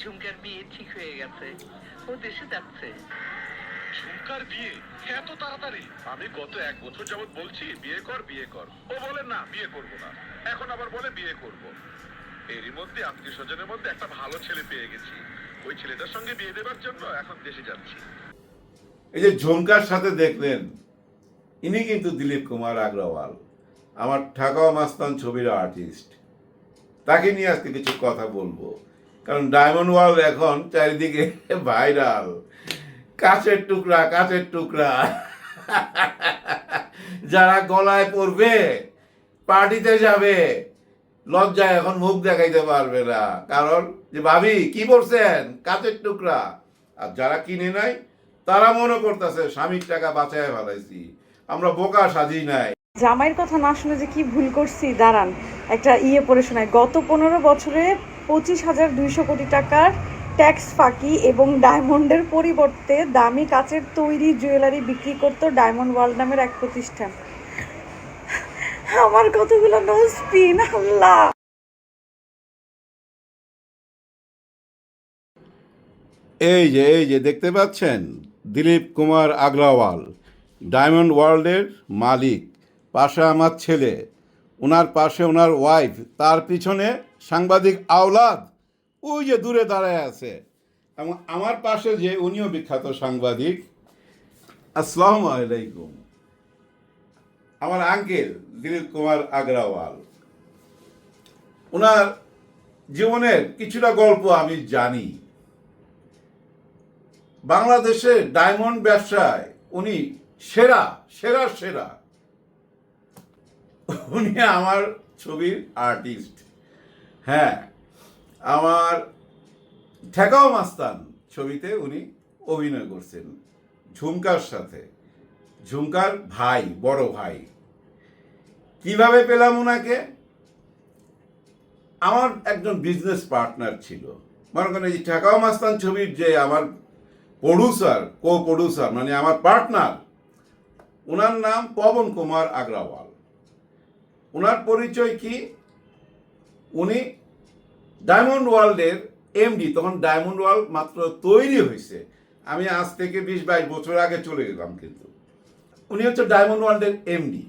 ঝুমকার বিয়ে ঠিক হয়ে গেছে। ও দেশে যাচ্ছে। ঝুমকার বিয়ে? এত তাড়াতাড়ি? আমি গত এক বছর যাবত বলছি বিয়ে কর বিয়ে কর। ও বলে না বিয়ে করব না। এখন আবার বলে বিয়ে করব। এরই মধ্যে আত্মীয় স্বজনের মধ্যে একটা ভালো ছেলে পেয়ে গেছি। ওই ছেলেটার সঙ্গে বিয়ে দেবার জন্য এখন দেশে যাচ্ছি। এই যে ঝুমকার সাথে দেখলেন ইনি কিন্তু দিলীপ কুমার আগ্রওয়াল আমার ঠাকাও মাস্তান ছবির আর্টিস্ট তাকে নিয়ে আজকে কিছু কথা বলব। কারণ ডায়মন্ড ওয়াল এখন চারিদিকে ভাইরাল কাছের টুকরা কাছের টুকরা। যারা গলায় পড়বে পার্টিতে যাবে, লজ্জায় এখন মুখ দেখাইতে পারবে না। কারণ যে ভাবি, কি বলছেন? কাচের টুকরা। আর যারা কিনে নাই, তারা মনে করতেছে, স্বামীর টাকা বাঁচায় ফেলাইছি। আমরা বোকা সাজি নাই। জামাইয়ের কথা না শুনে যে কি ভুল করছি, দাঁড়ান। একটা ইয়ে পড়ে শোনায় গত পনেরো বছরে পঁচিশ হাজার দুইশো কোটি টাকার ট্যাক্স ফাঁকি এবং ডায়মন্ডের পরিবর্তে দামি কাচের তৈরি জুয়েলারি বিক্রি করতো ডায়মন্ড ওয়ার্ল্ড নামের এক প্রতিষ্ঠান। আমার কতগুলো নো আল্লাহ। এই যে এই যে, দেখতে পাচ্ছেন? দিলীপ কুমার আগ্রাওয়াল, ডায়মন্ড ওয়ার্ল্ডের মালিক, পাশে আমার ছেলে ওনার পাশে ওনার ওয়াইফ তার পিছনে সাংবাদিক আওলাদ, ওই যে দূরে দাঁড়ায় আছে। এবং আমার পাশে যে উনিও বিখ্যাত সাংবাদিক, আসসালামু আলাইকুম। আমার আঙ্কেল দিলীপ কুমার আগ্রাওয়াল। ওনার জীবনের কিছুটা গল্প আমি জানি। বাংলাদেশে ডায়মন্ড ব্যবসায় উনি সেরা সেরা সেরা। উনি আমার ছবির আর্টিস্ট। হ্যাঁ আমার ঠেকাও মাস্তান ছবিতে উনি অভিনয় করছেন, ঝুমকার সাথে। ঝুমকার ভাই, বড় ভাই। কীভাবে পেলাম ওনাকে আমার একজন বিজনেস পার্টনার ছিল। মনে করেন এই ঠেকাও মাস্তান ছবির যে আমার প্রডিউসার কো প্রডিউসার মানে আমার পার্টনার ওনার নাম পবন কুমার আগ্রাওয়াল। ওনার পরিচয় কি? উনি ডায়মন্ড ওয়ার্ল্ডের এমডি, তখন ডায়মন্ড ওয়ার্ল্ড মাত্র তৈরি হয়েছে। আমি আজ থেকে বিশ বাইশ বছর আগে চলে গেলাম কিন্তু। উনি হচ্ছে ডায়মন্ড ওয়ার্ল্ডের এমডি।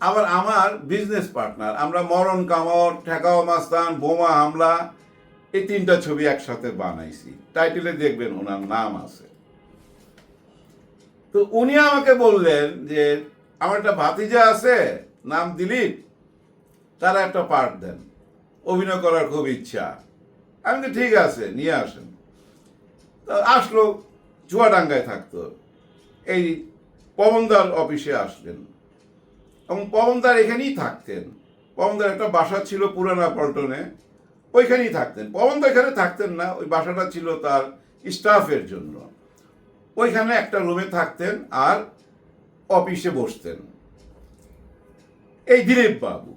আবার আমার বিজনেস পার্টনার, আমরা মরণ কামড়, ঠেকাও মাস্তান, বোমা হামলা, এই তিনটা ছবি একসাথে বানাইছি। টাইটেলে দেখবেন ওনার নাম আছে। তো উনি আমাকে বললেন যে, আমার একটা ভাতিজা আছে, নাম দিলীপ। তারা একটা পার্ট দেন। অভিনয় করার খুব ইচ্ছা। আমি তো ঠিক আছে, নিয়ে আসেন। আসলো, চুয়াডাঙ্গায় থাকতো। এই পবনদার অফিসে আসলেন। এবং পবনদার এখানেই থাকতেন। পবনদার একটা বাসা ছিল পুরানা পল্টনে। ওইখানেই থাকতেন। পবনদা এখানে থাকতেন না, ওই বাসাটা ছিল তার স্টাফের জন্য। ওইখানে একটা রুমে থাকতেন আর অফিসে বসতেন। এই দিলীপ বাবু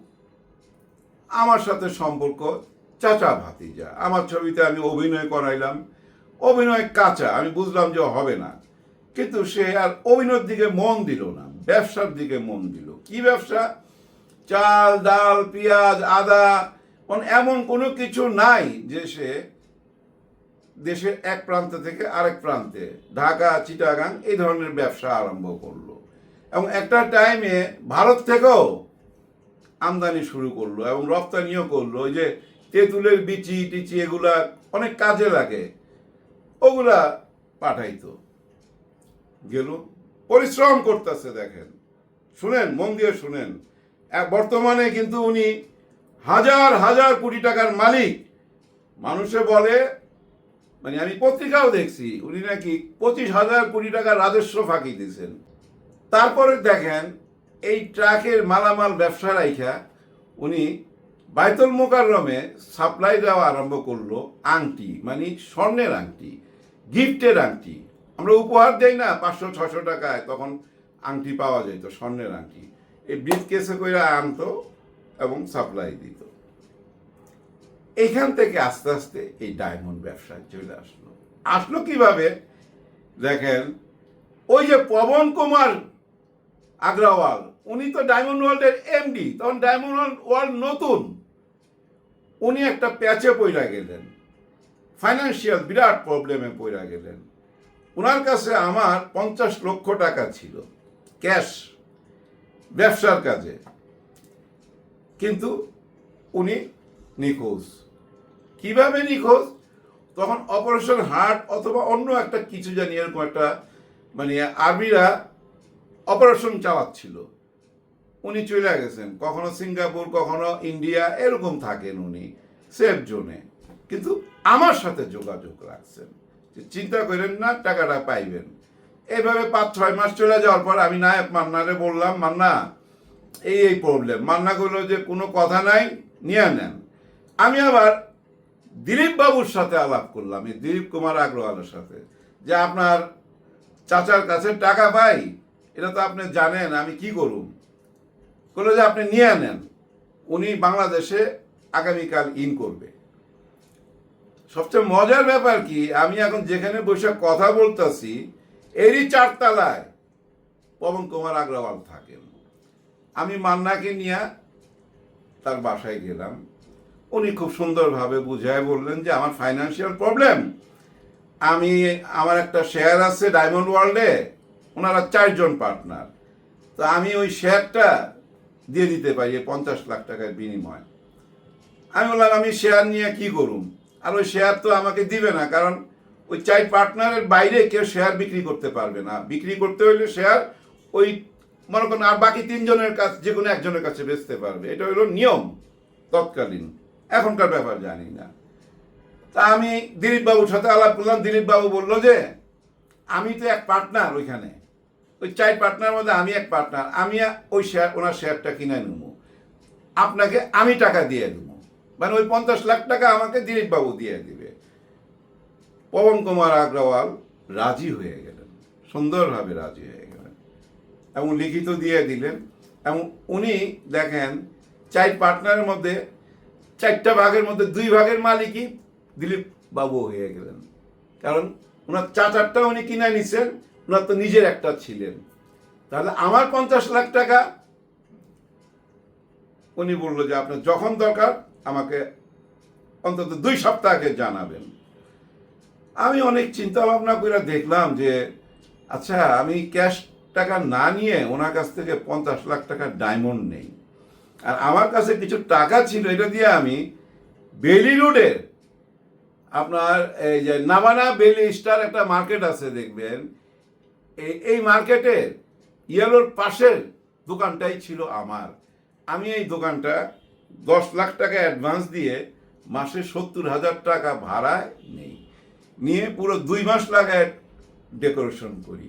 আমার সাথে সম্পর্ক চাচা ভাতিজা। আমার ছবিতে আমি অভিনয় করাইলাম। অভিনয় কাঁচা, আমি বুঝলাম যে হবে না। কিন্তু সে আর অভিনয়ের দিকে মন দিল না, ব্যবসার দিকে মন দিল। কি ব্যবসা? চাল, ডাল, পেঁয়াজ, আদা মানে এমন কোনো কিছু নাই যে সে দেশের এক প্রান্ত থেকে আরেক প্রান্তে, ঢাকা, চিটাগাং, এই ধরনের ব্যবসা আরম্ভ করল। এবং একটা টাইমে ভারত থেকেও আমদানি শুরু করল এবং রপ্তানিও করল। ওই যে তেঁতুলের বিচি, টিচি এগুলা অনেক কাজে লাগে। ওগুলা পাঠাইতো। গেল, পরিশ্রম করতেছে দেখেন। শুনেন, মন দিয়ে শুনেন। বর্তমানে কিন্তু উনি হাজার হাজার কোটি টাকার মালিক। মানুষে বলে মানে আমি পত্রিকাও দেখছি, উনি নাকি পঁচিশ হাজার কোটি টাকার রাজস্ব ফাঁকি দিয়েছেন। তারপরে দেখেন এই ট্রাকের মালামাল ব্যবসা রাইখা উনি বাইতুল মোকাররমে সাপ্লাই দেওয়া আরম্ভ করল আংটি মানে স্বর্ণের আংটি, গিফটের আংটি। আমরা উপহার দেই না, পাঁচশো ছশো টাকায় তখন আংটি পাওয়া যেত স্বর্ণের আংটি। এই ব্রিজ কেসে করে আনতো এবং সাপ্লাই দিত। এইখান থেকে আস্তে আস্তে এই ডায়মন্ড ব্যবসায় চলে আসলো। আসলো কীভাবে? দেখেন, ওই যে পবন কুমার আগ্রাওয়াল। উনি তো ডায়মন্ড ওয়ার্ল্ডের এমডি তখন ডায়মন্ড ওয়ার্ল্ড নতুন। উনি একটা প্যাচে পইরা গেলেন। ফাইন্যান্সিয়াল বিরাট প্রবলেমে পড়ে গেলেন। ওনার কাছে আমার পঞ্চাশ লক্ষ টাকা ছিল, ক্যাশ, ব্যবসার কাজে। কিন্তু উনি নিখোঁজ। কীভাবে নিখোঁজ? তখন অপারেশন হার্ট অথবা অন্য একটা কিছু জানি, এরকম একটা মানে আর্মিরা অপারেশন চালাচ্ছিল উনি চলে গেছেন। কখনো সিঙ্গাপুর, কখনো ইন্ডিয়া, এরকম থাকেন উনি, সেফ জোনে। কিন্তু আমার সাথে যোগাযোগ রাখছেন। চিন্তা করেন না, টাকাটা পাইবেন। এইভাবে পাঁচ, ছয় মাস চলে যাওয়ার পর আমি নায়ক মান্নারে বললাম, মান্না, এই এই প্রবলেম মান্না করল যে, কোনো কথা নাই, নিয়ে নেন। আমি আবার দিলীপ বাবুর সাথে আলাপ করলাম, এই দিলীপ কুমার আগ্রওয়ালের সাথে। যে, আপনার চাচার কাছে টাকা পাই? এটা তো আপনি জানেন, আমি কি করুন বলল যে আপনি নিয়ে নেন উনি বাংলাদেশে আগামীকাল ইন করবে। সবচেয়ে মজার ব্যাপার কি, আমি এখন যেখানে বসে কথা বলতেছি, এরই চারতলায় পবন কুমার আগ্রওয়াল থাকেন। আমি মান্নাকে নিয়ে তার বাসায় গেলাম। উনি খুব সুন্দরভাবে বুঝায় বললেন যে, আমার ফাইন্যান্সিয়াল প্রবলেম আমি, আমার একটা শেয়ার আছে ডায়মন্ড ওয়ার্ল্ডে ওনারা চারজন পার্টনার তা আমি ওই শেয়ারটা দিয়ে দিতে পারি পঞ্চাশ লাখ টাকার বিনিময়। আমি বললাম, আমি শেয়ার নিয়ে কি করুম? আর ওই শেয়ার তো আমাকে দিবে না, কারণ ওই চার পার্টনারের বাইরে কেউ শেয়ার বিক্রি করতে পারবে না। বিক্রি করতে হলে শেয়ার ওই, মনে করেন, আর বাকি তিনজনের কাছে, যে কোনো একজনের কাছে বেচতে পারবে। এটা হলো নিয়ম, তৎকালীন। এখনকার ব্যাপার জানি না। তা আমি দিলীপবাবুর সাথে আলাপ করলাম। দিলীপবাবু বলল যে, আমি তো এক পার্টনার ওইখানে। ওই চার পার্টনার মধ্যে আমি এক পার্টনার আমি ওই শেয়ার ওনার শেয়ারটা কিনে নেব। আপনাকে আমি টাকা দিয়ে দেবো। মানে ওই পঞ্চাশ লাখ টাকা আমাকে দিলীপ বাবু দিয়ে দিবে। পবন কুমার আগ্রওয়াল রাজি হয়ে গেলেন। সুন্দরভাবে রাজি হয়ে গেলেন। এবং লিখিত দিয়ে দিলেন। এবং উনি দেখেন, চার পার্টনারের মধ্যে চারটা ভাগের মধ্যে দুই ভাগের মালিকই দিলীপ বাবু হয়ে গেলেন। কারণ ওনার চাচারটা উনি কিনে নিছেন ওনার তো নিজের একটা ছিলেন। তাহলে আমার পঞ্চাশ লাখ টাকা উনি বলল যে আপনার যখন দরকার আমাকে অন্তত দুই সপ্তাহ আগে জানাবেন। আমি অনেক চিন্তা ভাবনা করে দেখলাম যে আচ্ছা আমি ক্যাশ টাকা না নিয়ে ওনার কাছ থেকে পঞ্চাশ লাখ টাকার ডায়মন্ড নেই। আর আমার কাছে কিছু টাকা ছিল, এটা দিয়ে আমি বেলি রোডে আপনার এই যে নাবানা বেলি স্টার একটা মার্কেট আছে দেখবেন এই মার্কেটের ইয়েলোর পাশের দোকানটাই ছিল আমার। আমি এই দোকানটা দশ লাখ টাকা অ্যাডভান্স দিয়ে মাসে সত্তর হাজার টাকা ভাড়ায় নেই। নিয়ে পুরো দুই মাস লাগায় ডেকোরেশন করি।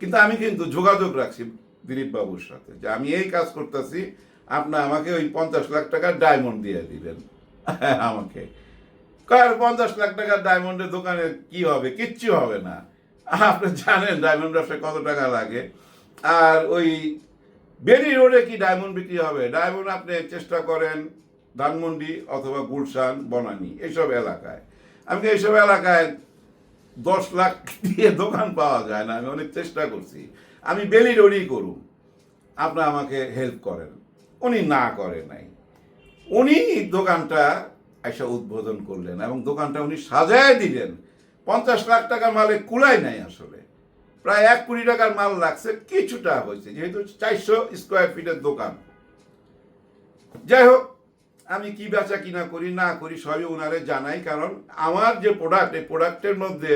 কিন্তু আমি কিন্তু যোগাযোগ রাখছি দিলীপ বাবুর সাথে যে আমি এই কাজ করতেছি, আপনি আমাকে ওই পঞ্চাশ লাখ টাকা ডায়মন্ড দিয়ে দিবেন। আমাকে। কার পঞ্চাশ লাখ টাকার ডায়মন্ডের দোকানে কি হবে? কিচ্ছু হবে না। আপনি জানেন ডায়মন্ড ব্যবসায় কত টাকা লাগে। আর ওই বেরি রোডে কি ডায়মন্ড বিক্রি হবে? ডায়মন্ড আপনি চেষ্টা করেন ধানমন্ডি অথবা গুলশান, বনানি, এইসব এলাকায়। আমি এইসব এলাকায় দশ লাখ দিয়ে দোকান পাওয়া যায় না? আমি অনেক চেষ্টা করছি। আমি বেলি রোডই করুন। আপনার আমাকে হেল্প করেন। উনি না করে নাই। উনি দোকানটা এসে উদ্বোধন করলেন এবং দোকানটা উনি সাজায় দিলেন। পঞ্চাশ লাখ টাকার মালে কুলাই নাই আসলে। প্রায় এক কোটি টাকার মাল লাগছে কিছুটা হয়েছে, যেহেতু চারশো স্কোয়ার ফিটের দোকান। যাই হোক, আমি কি বেচা কিনা করি, না করি সবই ওনারে জানাই, কারণ আমার যে প্রোডাক্ট এই প্রোডাক্টের মধ্যে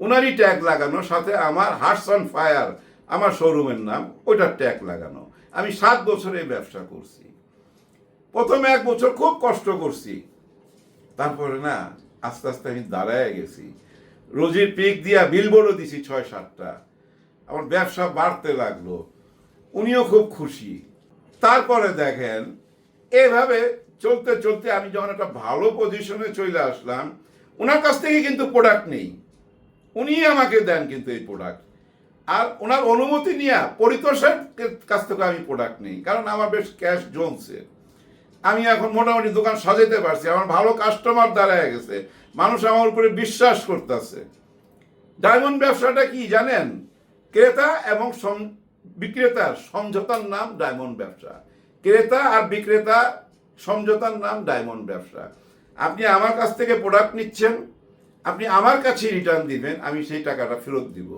ওনারই ট্যাগ লাগানো, সাথে আমার হার্টস অন ফায়ার আমার শোরুমের নাম, ওইটার ট্যাগ লাগানো। আমি সাত বছর এই ব্যবসা করছি। প্রথমে এক বছর খুব কষ্ট করছি। তারপরে না, আস্তে আস্তে আমি দাঁড়ায় গেছি। রোজির পিক দিয়া বিলবোর্ডও দিছি ছয়, সাতটা। আমার ব্যবসা বাড়তে লাগল। উনিও খুব খুশি। তারপরে দেখেন, এভাবে চলতে চলতে আমি যখন একটা ভালো পজিশনে চলে আসলাম ওনার কাছ থেকে কিন্তু প্রোডাক্ট নেই। উনি আমাকে দেন কিন্তু এই প্রোডাক্ট আর ওনার অনুমতি নিয়ে পরিতোষের কাছ থেকে আমি প্রোডাক্ট নেই, কারণ আমার বেশ ক্যাশ জমছে। আমি এখন মোটামুটি দোকান সাজাতে পারছি। আমার ভালো কাস্টমার দাঁড়ায় গেছে। মানুষ আমার উপরে বিশ্বাস করতেছে। ডায়মন্ড ব্যবসাটা কি জানেন? ক্রেতা এবং বিক্রেতার সমঝোতার নাম ডায়মন্ড ব্যবসা। ক্রেতা আর বিক্রেতা সমঝোতার নাম ডায়মন্ড ব্যবসা। আপনি আমার কাছ থেকে প্রোডাক্ট নিচ্ছেন, আপনি আমার কাছে রিটার্ন দিবেন, আমি সেই টাকাটা ফেরত দিব।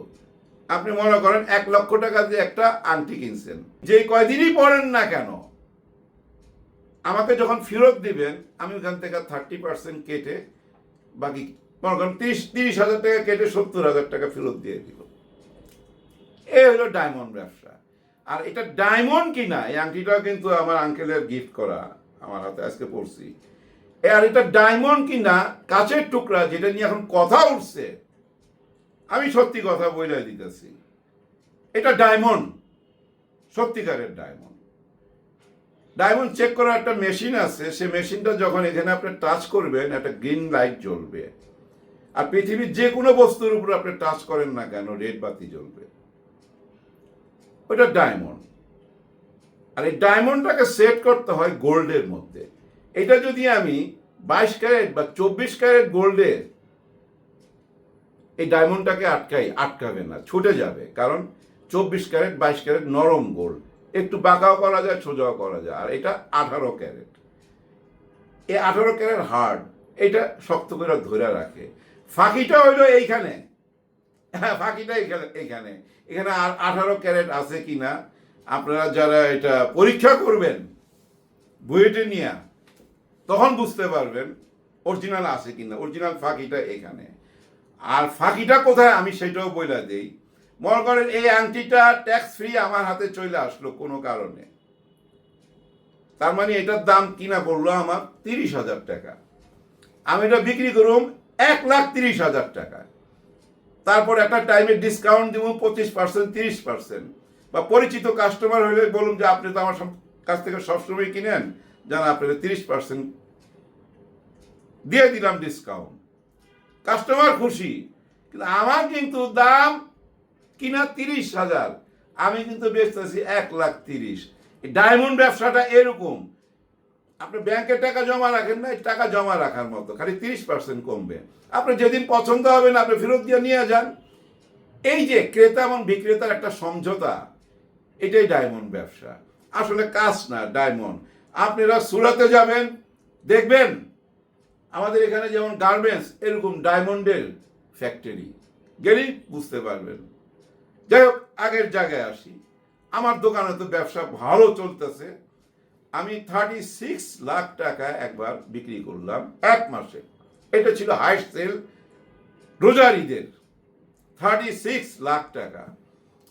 আপনি মনে করেন এক লক্ষ টাকা দিয়ে একটা আংটি কিনছেন। যে কয়দিনই পড়েন না কেন, আমাকে যখন ফেরত দিবেন, আমি ওখান থেকে থার্টি পার্সেন্ট কেটে বাকি মনে করেন তিরিশ তিরিশ হাজার টাকা কেটে সত্তর হাজার টাকা ফেরত দিয়ে দিব এই হলো ডায়মন্ড ব্যবসা। আর এটা ডায়মন্ড কিনা, এই আংটিটাও কিন্তু আমার আঙ্কেলের গিফট করা, আমার হাতে আজকে পড়ছি। এ আর এটা ডায়মন্ড কিনা কাচের টুকরা, যেটা নিয়ে এখন কথা উঠছে, আমি সত্যি কথা বলে দিতেছি। এটা ডায়মন্ড সত্যিকারের ডায়মন্ড ডায়মন্ড চেক করার একটা মেশিন আছে, সে মেশিনটা যখন এখানে আপনি টাচ করবেন, একটা গ্রিন লাইট জ্বলবে। আর পৃথিবীর যে কোনো বস্তুর উপর আপনি টাচ করেন না কেন রেড বাতি জ্বলবে। ওটা ডায়মন্ড আর এই ডায়মন্ডটাকে সেট করতে হয় গোল্ডের মধ্যে। এটা যদি আমি বাইশ ক্যারেট বা চব্বিশ ক্যারেট গোল্ডের, এই ডায়মন্ডটাকে আটকাই, আটকাবে না, ছুটে যাবে। কারণ চব্বিশ ক্যারেট বাইশ ক্যারেট নরম গোল্ড একটু বাঁকাও করা যায়, সোজাও করা যায়। আর এটা আঠারো ক্যারেট। এই আঠারো ক্যারেট হার্ড এটা শক্ত করে ধরে রাখে। ফাঁকিটা হইল এইখানে। হ্যাঁ ফাঁকিটা এইখানে এইখানে। এখানে আর আঠারো ক্যারেট আছে কি না, আপনারা যারা এটা পরীক্ষা করবেন, বুয়েটে নিয়ে, তখন বুঝতে পারবেন অরিজিনাল আছে কিনা অরিজিনাল ফাঁকিটা এখানে। আর ফাঁকিটা কোথায়, আমি সেটাও বইলা দেই। মনে করেন এই আংটিটা ট্যাক্স ফ্রি আমার হাতে চলে আসলো কোনো কারণে। তার মানে এটার দাম কিনা পড়ল আমার তিরিশ হাজার টাকা। আমি এটা বিক্রি করুম এক লাখ তিরিশ হাজার টাকা। তারপর একটা টাইমে ডিসকাউন্ট দিব পঁচিশ পার্সেন্ট তিরিশ পার্সেন্ট বা পরিচিত কাস্টমার হলে বলুন যে, আপনি তো আমার কাছ থেকে সবসময় কিনেন। যেন আপনাকে তিরিশ পার্সেন্ট দিয়ে দিলাম ডিসকাউন্ট কাস্টমার খুশি। কিন্তু আমার কিন্তু দাম কিনা তিরিশ হাজার, আমি কিন্তু বেচতেছি এক লাখ তিরিশ। ডায়মন্ড ব্যবসাটা এরকম। আপনি ব্যাংকে টাকা জমা রাখেন না টাকা জমা রাখার মতো, খালি তিরিশ পার্সেন্ট কমবে। আপনি যেদিন পছন্দ হবে না, আপনি ফেরত দিয়ে নিয়ে যান। এই যে ক্রেতা এবং বিক্রেতার একটা সমঝোতা, এটাই ডায়মন্ড ব্যবসা। আসলে কাজ না, ডায়মন্ড। আপনারা সুরাতে যাবেন, দেখবেন, আমাদের এখানে যেমন গার্মেন্টস, এরকম ডায়মন্ডের ফ্যাক্টরি গেলেই বুঝতে পারবেন। যাই হোক, আগের জায়গায় আসি। আমার দোকানে তো ব্যবসা ভালো চলতেছে। আমি থার্টি সিক্স লাখ টাকা একবার বিক্রি করলাম এক মাসে। এটা ছিল হাই সেল রোজার ঈদের থার্টি সিক্স লাখ টাকা।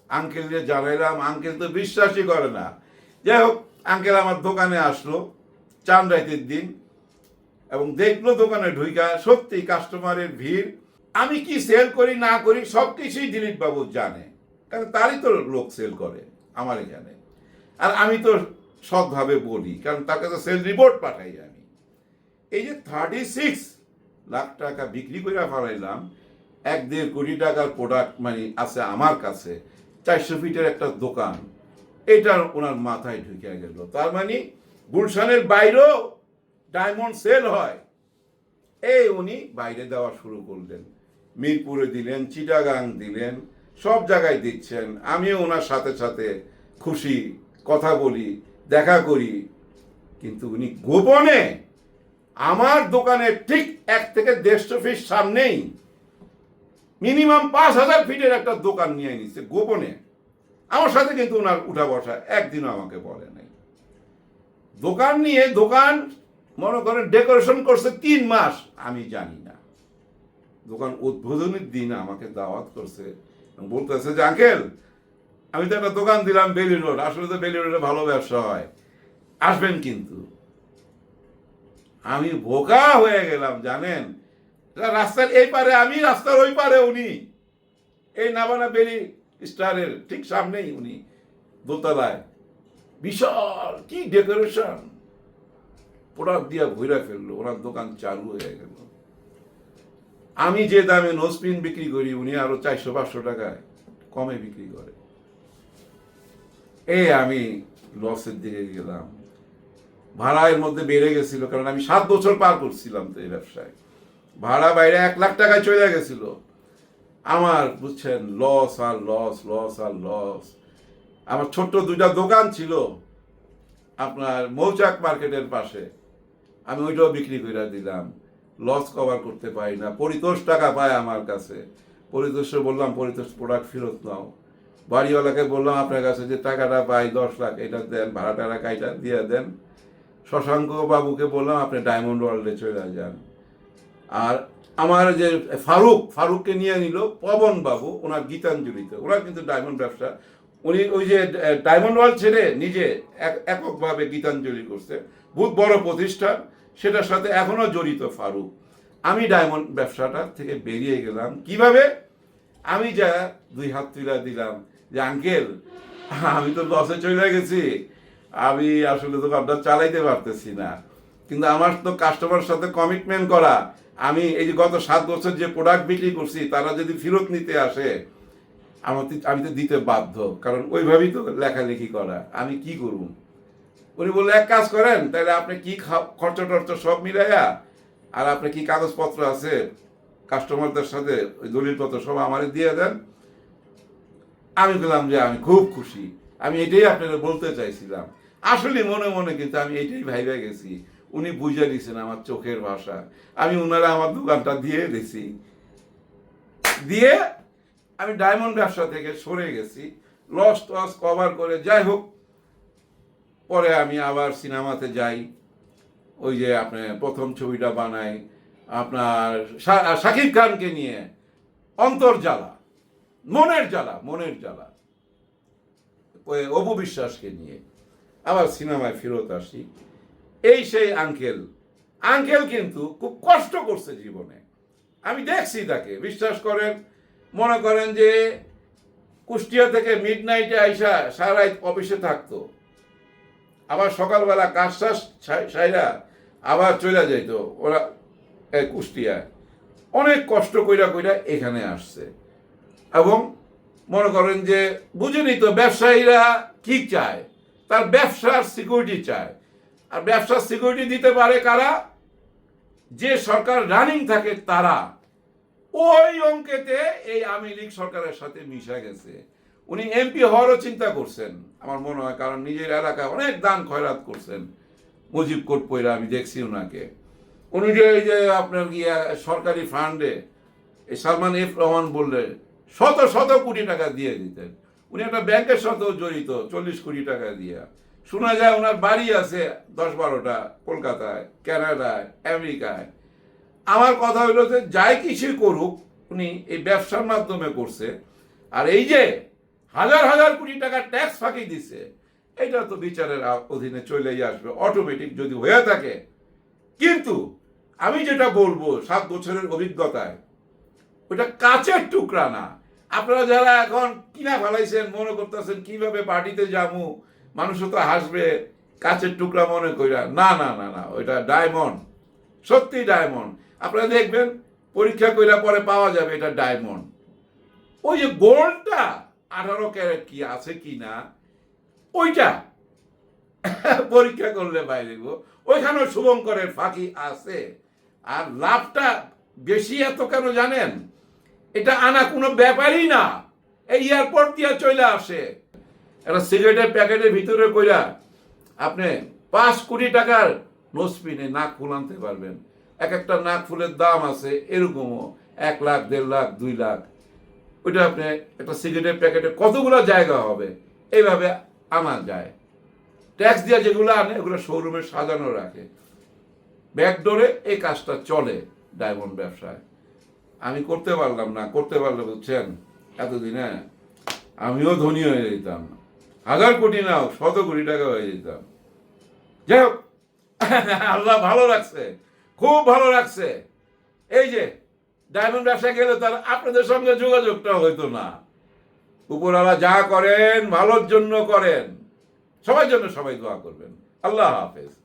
আঙ্কেল আঙ্কেলকে জানাইলাম, আঙ্কেল তো বিশ্বাসই করে না। যাই হোক, আঙ্কেল আমার দোকানে আসলো চান রাইতের দিন এবং দেখল দোকানে ঢুইকা সত্যি কাস্টমারের ভিড়। আমি কি সেল করি, না করি সব কিছুই দিলীপ বাবু জানে। কারণ তারই তো লোক সেল করে, আমার এখানে। আর আমি তো সৎভাবে বলি, কারণ তাকে তো সেল রিপোর্ট পাঠাই আমি। এই যে থার্টি সিক্স লাখ টাকা বিক্রি করে ফেলাইলাম, এক দেড় কোটি টাকার প্রোডাক্ট মানে আছে আমার কাছে, চারশো ফিটের একটা দোকান এটা ওনার মাথায় ঢুকে গেল। তার মানে গুলশানের বাইরেও ডায়মন্ড সেল হয়। এই উনি বাইরে দেওয়া শুরু করলেন। মিরপুরে দিলেন, চিটাগাং দিলেন সব জায়গায় দিচ্ছেন। আমিও ওনার সাথে সাথে খুশি, কথা বলি, দেখা করি। কিন্তু উনি গোপনে আমার দোকানে ঠিক এক থেকে দেড়শো ফিট সামনেই মিনিমাম পাঁচ হাজার ফিটের একটা দোকান নিয়ে নিচ্ছে গোপনে। আমার সাথে কিন্তু ওনার উঠা বসা একদিনও আমাকে বলে নাই। দোকান নিয়ে দোকান, মনে করেন ডেকোরেশন করছে তিন মাস, আমি জানি না। দোকান উদ্বোধনের দিন আমাকে দাওয়াত করছে বলতেছে যে, আঙ্কেল, আমি তো একটা দোকান দিলাম বেলি রোড। আসলে তো বেলি রোডে ভালো ব্যবসা হয়। আসবেন কিন্তু। আমি বোকা হয়ে গেলাম, জানেন? রাস্তার এই পারে আমি, রাস্তার ওই পারে উনি। এই নাবানা বেরি স্টারের ঠিক সামনেই উনি, দোতলায়। বিশাল কি ডেকোরেশন! প্রোডাক্ট দিয়ে ভইরা ফেলল, ওনার দোকান চালু হয়ে গেল। আমি যে দামে নোসপিন বিক্রি করি, উনি আরও চারশো, পাঁচশো টাকায় কমে বিক্রি করে। এই আমি লসের দিকে গেলাম। ভাড়া মধ্যে বেড়ে গেছিল, কারণ আমি সাত বছর পার করছিলাম তো এই ব্যবসায়। ভাড়া বাইরে এক লাখ টাকায় চলে গেছিল। আমার, বুঝছেন লস আর লস লস আর লস আমার ছোট্ট দুইটা দোকান ছিল আপনার মৌচাক মার্কেটের পাশে। আমি ওইটাও বিক্রি করে দিলাম। লস কভার করতে পারি না। পরিতোষ টাকা পায় আমার কাছে। পরিতোষে বললাম, পরিতোষ প্রোডাক্ট ফেরত নাও। বাড়িওয়ালাকে বললাম, আপনার কাছে যে টাকাটা পাই, দশ লাখ, এটা দেন ভাড়া টাড়া কাইটা দিয়ে দেন। শশাঙ্ক বাবুকে বললাম, আপনি ডায়মন্ড ওয়ার্ল্ডে চলে যান। আর আমার যে ফারুক, ফারুককে নিয়ে নিল পবন বাবু, ওনার গীতাঞ্জলিতে। ওনার কিন্তু ডায়মন্ড ব্যবসা। উনি ওই যে ডায়মন্ড ওয়ার্ল্ড ছেড়ে নিজে এক- এককভাবে গীতাঞ্জলি করছে। বহুত বড় প্রতিষ্ঠান। সেটার সাথে এখনও জড়িত ফারুক। আমি ডায়মন্ড ব্যবসাটা থেকে বেরিয়ে গেলাম। কীভাবে? আমি যা দুই হাত তুলে দিলাম যে, আঙ্কেল, আমি তো লসে চলে গেছি। আমি আসলে দোকানটা চালাইতে পারতেছি না। কিন্তু আমার তো কাস্টমার সাথে কমিটমেন্ট করা। আমি এই যে গত সাত বছর যে প্রোডাক্ট বিক্রি করছি, তারা যদি ফেরত নিতে আসে আমার আমি তো দিতে বাধ্য। কারণ ওইভাবেই তো লেখালেখি করা। আমি কি করব উনি বলল, এক কাজ করেন, তাহলে আপনি কি খরচ টর্চ সব মিলাইয়া, আর আপনি কি কাগজপত্র আছে, কাস্টমারদের সাথে ওই দলিলপত্র সব আমারে দিয়ে দেন? আমি বললাম যে, আমি খুব খুশি। আমি এটাই আপনারা বলতে চাইছিলাম। আসলে মনে মনে কিন্তু আমি এটাই ভাইবে গেছি। উনি বুঝে দিয়েছেন আমার চোখের ভাষা। আমি উনারা আমার দোকানটা দিয়ে দিছি। দিয়ে আমি ডায়মন্ড ব্যবসা থেকে সরে গেছি। লস টস কভার করে যাই হোক পরে আমি আবার সিনেমাতে যাই। ওই যে আপনার প্রথম ছবিটা বানাই, আপনার শাকিব খানকে নিয়ে অন্তর্জালা মনের জ্বালা মনের জ্বালা। ওই অপু বিশ্বাসকে নিয়ে আবার সিনেমায় ফেরত আসি। এই সেই আঙ্কেল। আঙ্কেল কিন্তু খুব কষ্ট করছে জীবনে। আমি দেখছি তাকে, বিশ্বাস করেন, মনে করেন যে কুষ্টিয়া থেকে মিড নাইটে আইসা সারা অফিসে থাকতো। আবার সকালবেলা কাজ টাজ ছাই- সাইরা আবার চলে যাইত। ওরা এই কুষ্টিয়ায়। অনেক কষ্ট কইরা কইরা এখানে আসছে। এবং মনে করেন যে বুঝেনি তো ব্যবসায়ীরা কি চায়। তার ব্যবসার সিকিউরিটি চায়। আর ব্যবসার সিকিউরিটি দিতে পারে কারা? যে সরকার রানিং থাকে তারা। ওই অঙ্কেতে এই আওয়ামী লীগ সরকারের সাথে মিশে গেছে। উনি এমপি হওয়ারও চিন্তা করছেন। আমার মনে হয়, কারণ নিজের এলাকায় অনেক দান খয়রাত করছেন। মুজিব কোট পয়রা আমি দেখছি ওনাকে উনি যে এই যে আপনার গিয়া সরকারি ফান্ডে এই সালমান এফ রহমান বললে, শত শত কোটি টাকা দিয়ে দিতেন। উনি একটা ব্যাংকের সাথেও জড়িত, চল্লিশ কোটি টাকা দিয়া। শোনা যায় ওনার বাড়ি আছে দশ বারোটা, কলকাতায়, কানাডায়, আমেরিকায়। আমার কথা হইল যে, যাই কিছুই করুক, উনি এই ব্যবসার মাধ্যমে করছে। আর এই যে হাজার হাজার কোটি টাকা ট্যাক্স ফাঁকি দিছে। এটা তো বিচারের অধীনে চলেই আসবে অটোমেটিক যদি হয়ে থাকে। কিন্তু আমি যেটা বলব সাত বছরের অভিজ্ঞতায়, ওটা কাচের টুকরা না। আপনারা যারা এখন কিনা ফেলাইছেন, মনে করতেছেন, কীভাবে পার্টিতে যাব মানুষও তো হাসবে, কাচের টুকরা মনে কইরা। না না না না, ওইটা ডায়মন্ড সত্যি ডায়মন্ড আপনারা দেখবেন, পরীক্ষা কইরা পরে পাওয়া যাবে এটা ডায়মন্ড ওই যে গোল্ডটা আঠারো ক্যারেট কি আছে কি না, ওইটা পরীক্ষা করলে বাইরে গো। ওইখানেও শুভঙ্করের ফাঁকি আছে। আর লাভটা বেশি এত কেন জানেন? এটা আনা কোনো ব্যাপারই না। এই এয়ারপোর্ট দিয়ে চলে আসে। একটা সিগারেটের প্যাকেটের ভিতরে কইরা আপনি পাঁচ কোটি টাকার নোসপিনে নাক ফুল আনতে পারবেন। এক একটা নাক ফুলের দাম আছে এরকমও। এক লাখ, দেড় লাখ, দুই লাখ। ওইটা আপনি একটা সিগারেটের প্যাকেটে কতগুলো জায়গা হবে? এইভাবে আনা যায়। ট্যাক্স দিয়ে যেগুলো আনে ওগুলো শোরুমে সাজানো রাখে। ব্যাকডোরে এই কাজটা চলে ডায়মন্ড ব্যবসায়। আমি করতে পারলাম না করতে পারলে বুঝছেন? এতদিনে আমিও ধনী হয়ে যেতাম। হাজার কোটি না হোক, শত কোটি টাকা হয়ে যেতাম। যাই হোক আল্লাহ ভালো রাখছে খুব ভালো রাখছে। এই যে ডায়মন্ড ব্যবসা গেলে তার আপনাদের সঙ্গে যোগাযোগটা হইতো না। উপরওয়ালা যা করেন, ভালোর জন্য করেন। সবার জন্য সবাই দোয়া করবেন। আল্লাহ হাফেজ।